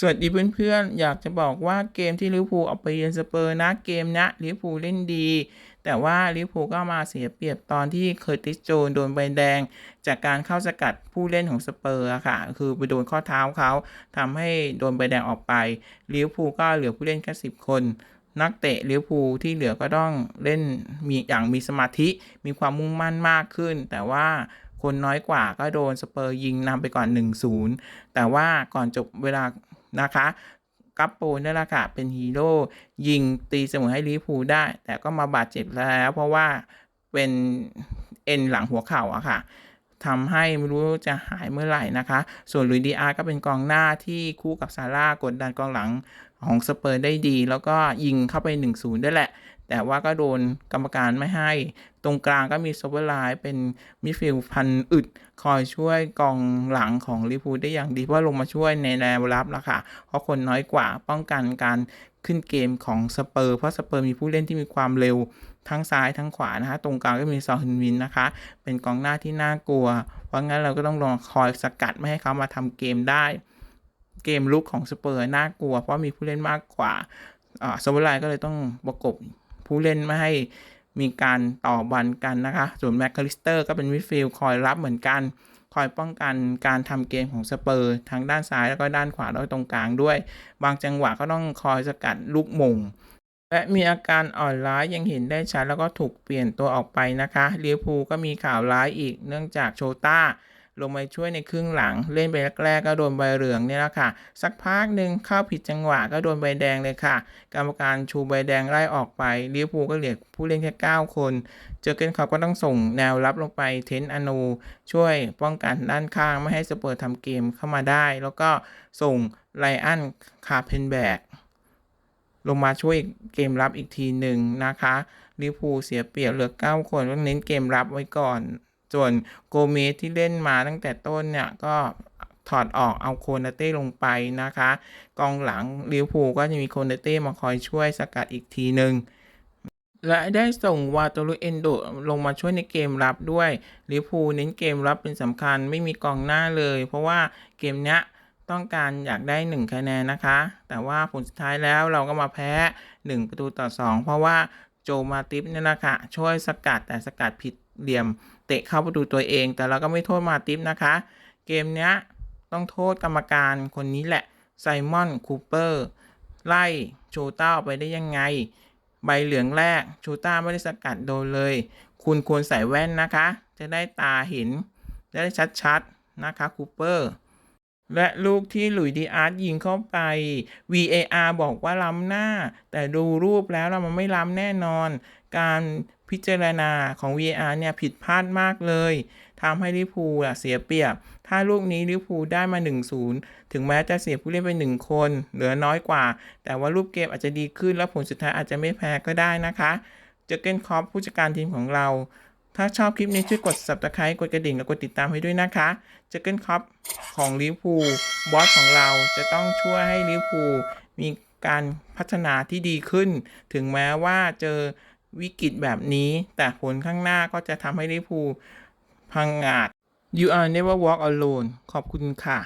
สวัสดีเพื่อนๆ อยากจะบอกว่าเกมที่ลิเวอร์พูลเอาไปเยือนสเปอร์นะเกมนี้ยลิเวอร์พูลเล่นดี แต่ว่าลิเวอร์พูลก็มาเสียเปรียบตอนที่เคอร์ติสโจนโดนใบแดง จากการเข้าสกัดผู้เล่นของสเปอร์ค่ะ คือไปโดนข้อเท้าเขาทำให้โดนใบแดงออกไปลิเวอร์พูลก็เหลือผู้เล่นแค่สิบคน นักเตะลิเวอร์พูลที่เหลือก็ต้องเล่นมีอย่างมีสมาธิมีความมุ่งมั่นมากขึ้น แต่ว่าคนน้อยกว่าก็โดนสเปอร์ยิงนำไปก่อน 1-0 แต่ว่าก่อนจบเวลา นะคะกัปโปนั่นแหละค่ะเป็นฮีโร่ยิงตีเสมอให้ลิพูได้ แต่ก็มาบาดเจ็บแล้ว เพราะว่าเป็นเอ็นหลังหัวเข่าอะค่ะทำให้ไม่รู้จะหายเมื่อไหร่นะคะ ส่วนลุยดีอาร์ก็เป็นกองหน้าที่คู่กับซาร่ากดดันกองหลังของสเปอร์ได้ดี แล้วก็ยิงเข้าไป 1-0 ได้แหละ แต่ว่าก็โดนกรรมการไม่ให้ ตรงกลางก็มีโซเวอร์ไลน์เป็นมิฟิลพันอึด คอยช่วยกองหลังของลิพูได้อย่างดี เพราะลงมาช่วยในแนวรับแล้วค่ะ เพราะคนน้อยกว่าป้องกันการขึ้นเกมของสเปอร์ เพราะสเปอร์มีผู้เล่นที่มีความเร็วทั้งซ้ายทั้งขวานะคะ ตรงกลางก็มีซอฮึนวินนะคะ เป็นกองหน้าที่น่ากลัว เพราะงั้นเราก็ต้องลองคอยสกัดไม่ให้เขามาทำเกมได้ เกมลุกของสเปอร์น่ากลัว เพราะมีผู้เล่นมากกว่าอ่าโซเวอร์ไลน์ก็เลยต้องประกบ ผู้เล่นไม่ให้มีการต่อบอลกันนะคะ ส่วนแม็กคาลิสเตอร์ก็เป็นมิดฟิลด์คอยรับเหมือนกัน คอยป้องกันการทำเกมของสเปอร์ทั้งด้านซ้ายแล้วก็ด้านขวาแล้วก็ตรงกลางด้วย บางจังหวะก็ต้องคอยสกัดลูกมงและมีอาการอ่อนล้ายังเห็นได้ชัดแล้วก็ถูกเปลี่ยนตัวออกไปนะคะลิเวอร์พูลก็มีข่าวร้ายอีกเนื่องจากโชต้า ลงมาช่วยในครึ่งหลัง เล่นไปแรกๆก็โดนใบเหลืองเนี่ยแหละค่ะ สักพักหนึ่งเข้าผิดจังหวะก็โดนใบแดงเลยค่ะ กรรมการชูใบแดงไล่ออกไปลิเวอร์พูลก็เหลือผู้เล่นแค่ 9 คน เจอเกนคอบก็ต้องส่งแนวรับลงไปเทนอนูช่วยป้องกันด้านข้างไม่ให้สเปอร์ทำเกมเข้ามาได้ แล้วก็ส่งไลอันคาเพนแบกลงมาช่วยเกมรับอีกทีหนึ่งนะคะลิเวอร์พูลเสียเปรียบเหลือ 9 คนต้องเน้นเกมรับไว้ก่อน ส่วนโกเมสที่เล่นมาตั้งแต่ต้นเนี่ยก็ถอดออกเอาโคนาเต้ลงไปนะคะ กองหลังลิวพูก็จะมีโคนาเต้มาคอยช่วยสกัดอีกทีหนึ่งและได้ส่งวาตรุเอนโดลงมาช่วยในเกมรับด้วยลิวพูเน้นเกมรับเป็นสำคัญไม่มีกองหน้าเลย เพราะว่าเกมเนี้ยต้องการอยากได้ 1 คะแนนนะคะ แต่ว่าผลสุดท้ายแล้วเราก็มาแพ้ 1 ประตูต่อ 2 เพราะว่า โจมาติฟเนี่ยนะคะช่วยสกัดแต่สกัดผิดเหลี่ยม เตะเข้าประตูตัวเอง แต่เราก็ไม่โทษมาติฟนะคะ เกมเนี้ยต้องโทษกรรมการคนนี้แหละไซมอนคูเปอร์ไล่โชต้าไปได้ยังไง ใบเหลืองแรกโชต้าไม่ได้สกัดโดนเลย คุณควรใส่แว่นนะคะ จะได้ตาเห็นได้ชัดๆนะคะคูเปอร์ และลูกที่หลุยดีอาร์ตยิงเข้าไป VAR บอกว่าล้ำหน้า แต่ดูรูปแล้วเรามันไม่ล้ำแน่นอน การพิจารณาของ VAR เนี่ยผิดพลาดมากเลยทำให้ลิพูลอะเสียเปรียบ ถ้าลูกนี้ลิพูได้มา 1-0 ถึงแม้จะเสียผู้เล่นไป 1 คน เหลือน้อยกว่า แต่ว่ารูปเกมอาจจะดีขึ้น และผลสุดท้ายอาจจะไม่แพ้ก็ได้นะคะ เจอเกนคอปผู้จัดการทีมของเรา ถ้าชอบคลิปนี้ช่วยกด subscribe กดกระดิ่งและกดติดตามให้ด้วยนะคะเจเกนคอปของลิเวอร์พูลบอสของเราจะต้องช่วยให้ลิเวอร์พูลมีการพัฒนาที่ดีขึ้น ถึงแม้ว่าเจอวิกฤตแบบนี้ แต่ผลข้างหน้าก็จะทำให้ลิเวอร์พูลพังงาด You are never walk alone ขอบคุณค่ะ